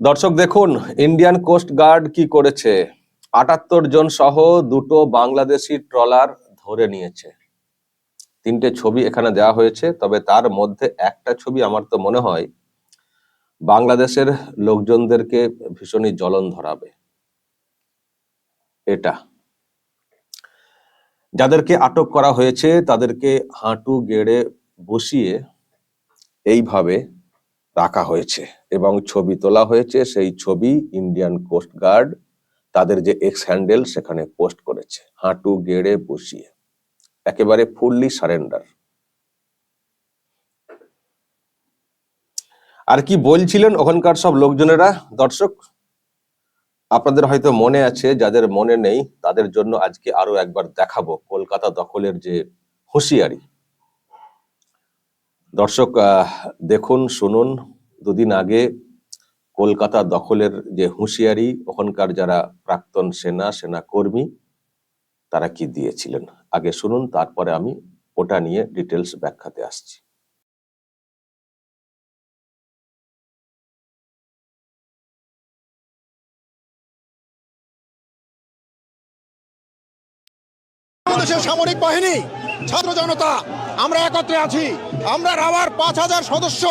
দর্শক, দেখুন Indian coast guard কি করেছে? আটাত্তর জন সহ দুটো বাংলাদেশি ট্রলার ধরে নিয়েছে। তিনটে ছবি এখানে দেওয়া হয়েছে, তবে তার মধ্যে একটা ছবি আমার তো মনে হয়, বাংলাদেশের লোকজনদেরকে ভীষণই জ্বলন ধরাবে। এটা। যাদেরকে আটক করা হয়েছে, তাদেরকে হাঁটু গেড়ে বসিয়ে এইভাবে রাখা হয়েছে এবং ছবি তোলা হয়েছে। সেই ছবি ইন্ডিয়ান কোস্ট গার্ড তাদের যে এক্স হ্যান্ডেল সেখানে পোস্ট করেছে। হাঁটু গেড়ে বসিয়ে। একেবারে ফুললি সারেন্ডার আর কি বলছিলেন ওখানকার সব লোকজনেরা? দর্শক, আপনাদের হয়তো মনে আছে, যাদের মনে নেই, তাদের জন্য আজকে আরও একবার দেখাবো কলকাতা দখলের যে হুঁশিয়ারি। দর্শক দেখুন, শুনুন, দুদিন আগে কলকাতা দখলের যে হুঁশিয়ারি, ওখানকার যারা প্রাক্তন সেনা সেনা কর্মী তারা কি দিয়েছিলেন? আগে শুনুন, তারপরে আমি ওটা নিয়ে ডিটেলস ব্যাখ্যাতে আসছি। সামরিক বাহিনী, ছাত্র জনতা, আমরা একত্রে আছি। আমরা রাওয়ার পাঁচ হাজার সদস্য।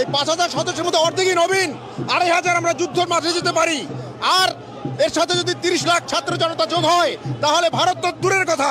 এই পাঁচ হাজার সদস্যের মধ্যে অর্ধেকই নবীন, আড়াই হাজার আমরা যুদ্ধের মাঠে যেতে পারি। আর এর সাথে যদি তিরিশ লাখ ছাত্র জনতা যোগ হয়, তাহলে ভারত তো দূরের কথা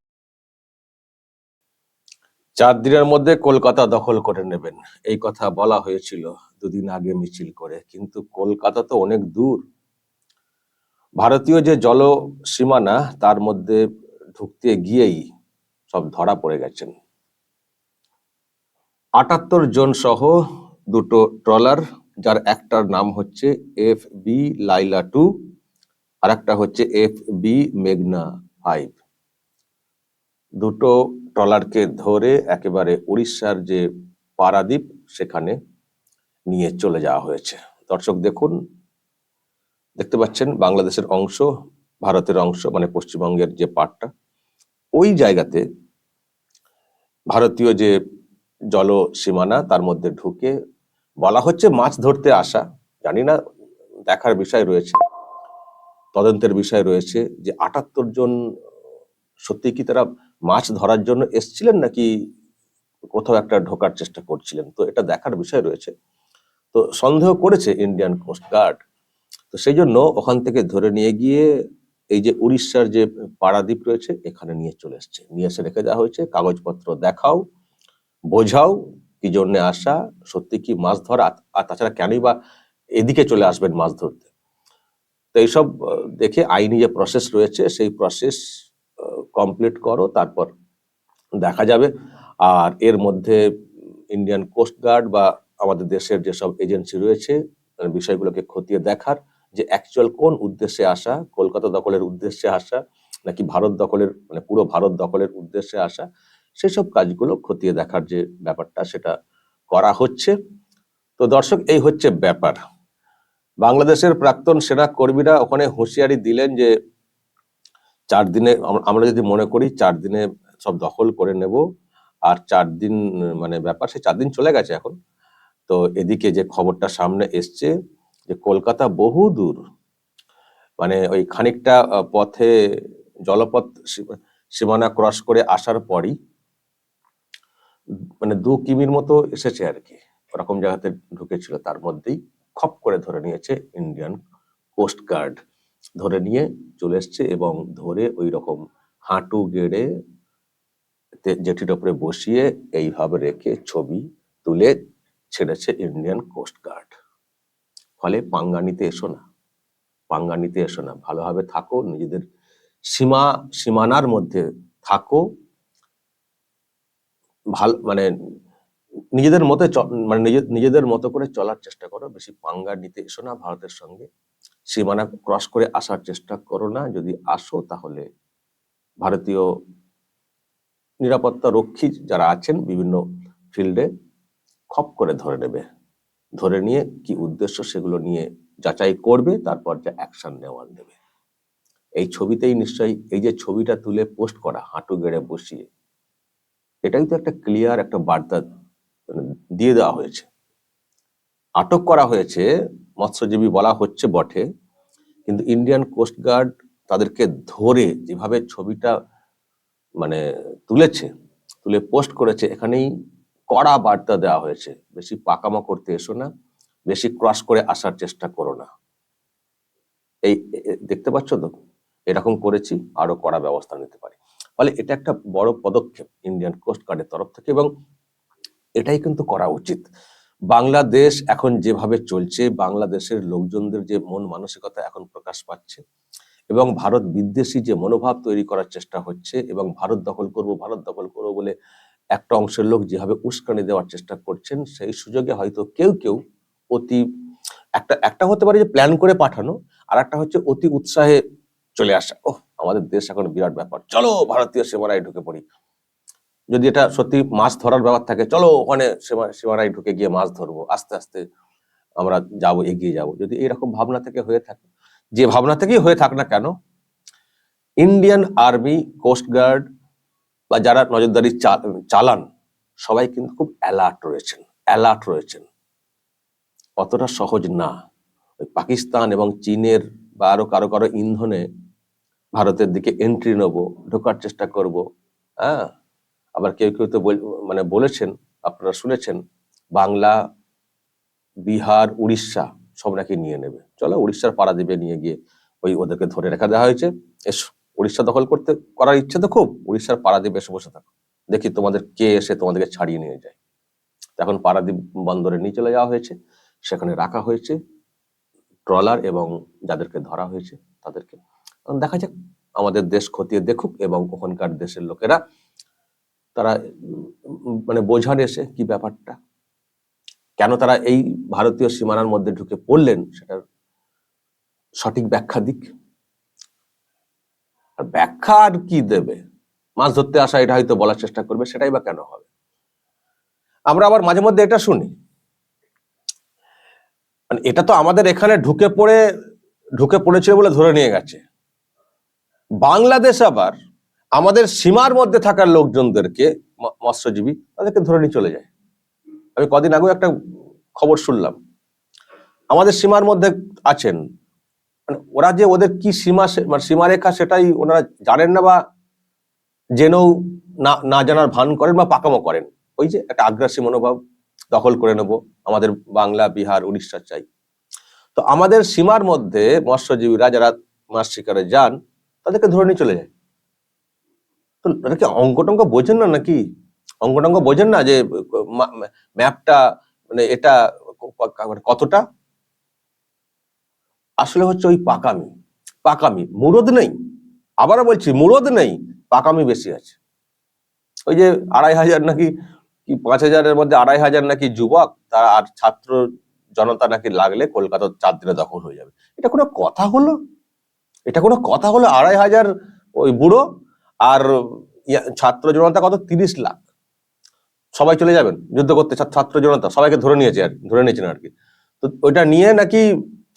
চার দিনের মধ্যে কলকাতা দখল করে নেবেন। এই কথা বলা হয়েছিল দুদিন আগে মিছিল করে, কিন্তু কলকাতা তো অনেক দূর। ভারতীয় যে জল সীমানা তার মধ্যে ঢুকতে গিয়েই সব ধরা পড়ে গেছেন। আটাত্তর জন সহ দুটো ট্রলার, যার একটার নাম হচ্ছে এফ বি লাইলা টু আর একটা হচ্ছে এফ বি মেঘনা ফাইভ। দুটো ট্রলারকে ধরে একেবারে উড়িষ্যার যে পারাদ্বীপ, সেখানে নিয়ে চলে যাওয়া হয়েছে। দর্শক দেখুন, দেখতে পাচ্ছেন বাংলাদেশের অংশ, ভারতের অংশ মানে পশ্চিমবঙ্গের যে পার্টটা ওই জায়গাতে ভারতীয় যে জল সীমানা, তার মধ্যে ঢুকে বলা হচ্ছে মাছ ধরতে আসা। জানি না, দেখার বিষয় রয়েছে, তদন্তের বিষয় রয়েছে যে আটাত্তর জন সত্যি কি তারা মাছ ধরার জন্য এসছিলেন নাকি কোথাও একটা ঢোকার চেষ্টা করছিলেন? তো এটা দেখার বিষয় রয়েছে। তো সন্দেহ করেছে ইন্ডিয়ান কোস্ট গার্ড তো সেই জন্য ওখান থেকে ধরে নিয়ে গিয়ে এই যে উড়িষ্যার যে পারাদ্বীপ রয়েছে, এখানে নিয়ে চলে এসছে। নিয়ে এসে রেখে দেওয়া হয়েছে। কাগজপত্র দেখাও, বোঝাও কি জন্য আসা, সত্যি কি মাছ ধরা, আর তাছাড়া কেনই বা এদিকে চলে আসবেন মাছ ধরতে? তো এইসব দেখে আইনি যে প্রসেস রয়েছে, সেই প্রসেস কমপ্লিট করো, তারপর দেখা যাবে। আর এর মধ্যে ইন্ডিয়ান কোস্ট গার্ড বা আমাদের দেশের যেসব এজেন্সি রয়েছে বিষয়গুলোকে খতিয়ে দেখার যে অ্যাকচুয়াল কোন উদ্দেশ্যে আসা, কলকাতা দখলের উদ্দেশ্যে আসা, নাকি ভারত দখলের মানে পুরো ভারত দখলের উদ্দেশ্যে আসা, সেসব কাজগুলো খতিয়ে দেখার যে ব্যাপারটা, সেটা করা হচ্ছে। তো দর্শক, এই হচ্ছে ব্যাপার। বাংলাদেশের প্রাক্তন সেনা কর্মীরা ওখানে হুঁশিয়ারি দিলেন যে চার দিনে আমরা যদি মনে করি চার দিনে সব দখল করে নেব, আর চার দিন মানে ব্যাপার সে চার দিন চলে গেছে এখন। তো এদিকে যে খবরটা সামনে এসছে যে কলকাতা বহু দূর মানে ওই খানিকটা পথে জলপথ সীমানা ক্রস করে আসার পরই মানে দু কিমির মতো এসেছে আর কি। ওরকম জায়গাতে ঢুকেছিল, তার মধ্যেই খপ করে ধরে নিয়েছে ইন্ডিয়ান কোস্ট গার্ড। ধরে নিয়ে চলে এসছে এবং ধরে ওই রকম হাঁটু গেড়ে জেটির ওপরে বসিয়ে এইভাবে রেখে ছবি তুলে ছেড়েছে ইন্ডিয়ান কোস্ট গার্ড। ফলে পাঙ্গা নিতে এসো না পাঙ্গা নিতে এসো না। ভালোভাবে থাকো, নিজেদের সীমা, সীমানার মধ্যে থাকো। ভালো মানে নিজেদের মতো মানে নিজে- নিজেদের মতো করে চলার চেষ্টা করো। বেশি পাঙ্গা নিতে এসো না, ভারতের সঙ্গে সীমানা ক্রস করে আসার চেষ্টা করো না। যদি আসো তাহলে ভারতীয় নিরাপত্তা রক্ষী যারা আছেন বিভিন্ন ফিল্ডে খপ করে ধরে নেবে। ধরে নিয়ে কি উদ্দেশ্য সেগুলো নিয়ে যাচাই করবে, তারপর যা অ্যাকশন নেওয়ার নেবে। এই ছবিতেই নিশ্চয়ই এই যে ছবিটা তুলে পোস্ট করা, হাঁটু গেড়ে বসিয়ে, এটাই তো একটা ক্লিয়ার একটা বার্তা মানে দিয়ে দেওয়া হয়েছে। আটক করা হয়েছে মৎস্যজীবী বলা হচ্ছে বটে। কিন্তু ইন্ডিয়ান কোস্টগার্ড তাদেরকে ধরে যেভাবে ছবিটা মানে তুলেছে, তুলে পোস্ট করেছে, এখানেই কড়া বার্তা দেওয়া হয়েছে। বেশি পাকামো করতে এসো না, বেশি ক্রস করে আসার চেষ্টা করো না। এই দেখতে পাচ্ছ তো? এরকম করেছি, আরও কড়া ব্যবস্থা নিতে পারি। ফলে এটা একটা বড় পদক্ষেপ ইন্ডিয়ান কোস্ট গার্ডের তরফ থেকে এবং এটাই কিন্তু করা উচিত। বাংলাদেশ এখন যেভাবে চলছে, বাংলাদেশের লোকজনদের যে মন মানসিকতা এখন প্রকাশ পাচ্ছে এবং ভারত বিদ্বেষী যে মনোভাব তৈরি করার চেষ্টা হচ্ছে এবং ভারত দখল করব, ভারত দখল করব বলে একটা অংশের লোক যেভাবে উস্কানি দেওয়ার চেষ্টা করছেন, সেই সুযোগে হয়তো কেউ কেউ অতি, একটা একটা হতে পারে যে প্ল্যান করে পাঠানো আর একটা হচ্ছে অতি উৎসাহে চলে আসা। ওহ, আমাদের দেশ এখন বিরাট ব্যাপার। চলো, ভারতীয় সীমানায় ঢুকে পড়ি। যদি এটা সত্যি মাছ ধরার ব্যাপার থাকে, চলো ওখানে সীমা- সীমানায় ঢুকে গিয়ে মাছ ধরবো, আস্তে আস্তে আমরা যাব, এগিয়ে যাব। যদি এরকম ভাবনা থেকে হয়ে থাকে, যে ভাবনা থেকেই হয়ে থাক না কেন ইন্ডিয়ান আর্মি কোস্টগার্ড বা যারা নজরদারি চালান, সবাই কিন্তু খুব অ্যালার্ট রয়েছেন অ্যালার্ট রয়েছেন। অতটা সহজ না। ওই পাকিস্তান এবং চীনের বা আরও কারও কারও ইন্ধনে ভারতের দিকে এন্ট্রি নেব, ঢোকার চেষ্টা করব হ্যাঁ? আবার কেউ কেউ তো মানে বলেছেন, আপনারা শুনেছেন, বাংলা, বিহার, উড়িষ্যা সব নাকি নিয়ে নেবে। চলো উড়িষ্যার পাড়া পাড়াদ্বীপে নিয়ে গিয়ে ওই ওদেরকে ধরে রেখা দেওয়া হয়েছে। এসো, উড়িষ্যা দখল করতে করার ইচ্ছে তো খুব, উড়িষ্যার পাড়াদ্বীপে এসে বসে থাকো। দেখি তোমাদের কে এসে তোমাদেরকে ছাড়িয়ে নিয়ে যায়। এখন পাড়াদ্বীপ বন্দরে নিয়ে চলে যাওয়া হয়েছে, সেখানে রাখা হয়েছে ট্রলার এবং যাদেরকে ধরা হয়েছে তাদেরকে। দেখা যাক, আমাদের দেশ খতিয়ে দেখুক এবং ওখানকার দেশের লোকেরা তারা মানে বোঝান এসে কি ব্যাপারটা? কেন তারা এই ভারতীয় সীমানার মধ্যে ঢুকে পড়লেন? সেটার সঠিক ব্যাখ্যা দিক। আর ব্যাখ্যা আর কি দেবে? মাছ ধরতে আসা এটা হয়তো বলার চেষ্টা করবে, সেটাই বা কেন হবে? আমরা আবার মাঝে মধ্যে এটা শুনি। মানে এটা তো আমাদের এখানে ঢুকে পড়ে, ঢুকে পড়েছিল বলে ধরে নিয়ে গেছে। বাংলাদেশ আবার আমাদের সীমার মধ্যে থাকার লোকজনদেরকে মৎস্যজীবী তাদেরকে ধরে নিয়ে চলে যায়। আমি কদিন আগেও একটা খবর শুনলাম। আমাদের সীমার মধ্যে আছেন। মানে ওরা যে ওদের কি সীমা মানে সীমারেখা সেটাই ওনারা জানেন না বা জেনেও না না জানার ভান করেন বা পাকামো করেন। ওই যে একটা আগ্রাসী মনোভাব দখল করে নেব। আমাদের বাংলা, বিহার, উড়িষ্যা চাই। তো আমাদের সীমার মধ্যে মৎস্যজীবীরা যারা মাছ শিকারে যান, তাদেরকে ধরে নিয়ে চলে যায়। তো এটা কি অঙ্ক টঙ্ক বোঝেন না নাকি? অঙ্ক টঙ্ক বোঝেন না যে ম্যাপটা মানে এটা মানে কতটা? আসলে হচ্ছে ওই পাকামি পাকামি, মুরদ নেই। আবারও বলছি, মুরদ নেই, পাকামি বেশি আছে। ওই যে আড়াই হাজার নাকি, কি পাঁচ হাজারের মধ্যে আড়াই হাজার নাকি যুবক, তারা আর ছাত্র জনতা নাকি লাগলে কলকাতা চার দিনে দখল হয়ে যাবে। এটা কোনো কথা হলো? এটা কোনো কথা হলো আড়াই হাজার ওই বুড়ো আর ছাত্র জনতা কত? তিরিশ লাখ। সবাই চলে যাবেন, যুদ্ধ করতে। ছাত্র জনতা, সবাইকে ধরে নিয়েছে আর ধরে নিয়েছেন আর কি। তো ওইটা নিয়ে নাকি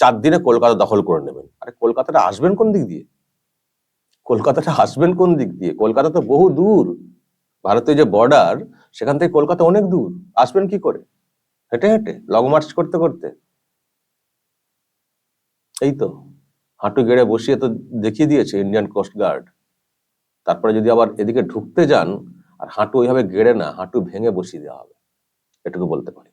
চার দিনে কলকাতা দখল করে নেবেন। আরে কলকাতাটা আসবেন কোন দিক দিয়ে? কলকাতাটা আসবেন কোন দিক দিয়ে? কলকাতা তো বহু দূর। ভারতীয় যে বর্ডার সেখান থেকে কলকাতা অনেক দূর। আসবেন কি করে? হেঁটে হেঁটে লং মার্চ করতে করতে। এই তো, হাঁটু গেড়ে বসিয়ে তো দেখিয়ে দিয়েছে ইন্ডিয়ান কোস্ট গার্ড তারপরে যদি আবার এদিকে ঢুকতে যান, আর হাঁটু ওইভাবে গেড়ে না, হাঁটু ভেঙে বসিয়ে দেওয়া হবে। এটুকু বলতে পারি।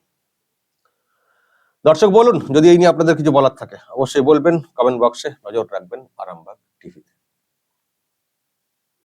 দর্শক, বলুন, যদি এই নিয়ে আপনাদের কিছু বলার থাকে, অবশ্যই বলবেন কমেন্ট বক্সে নজর রাখবেন, আরামবাগ।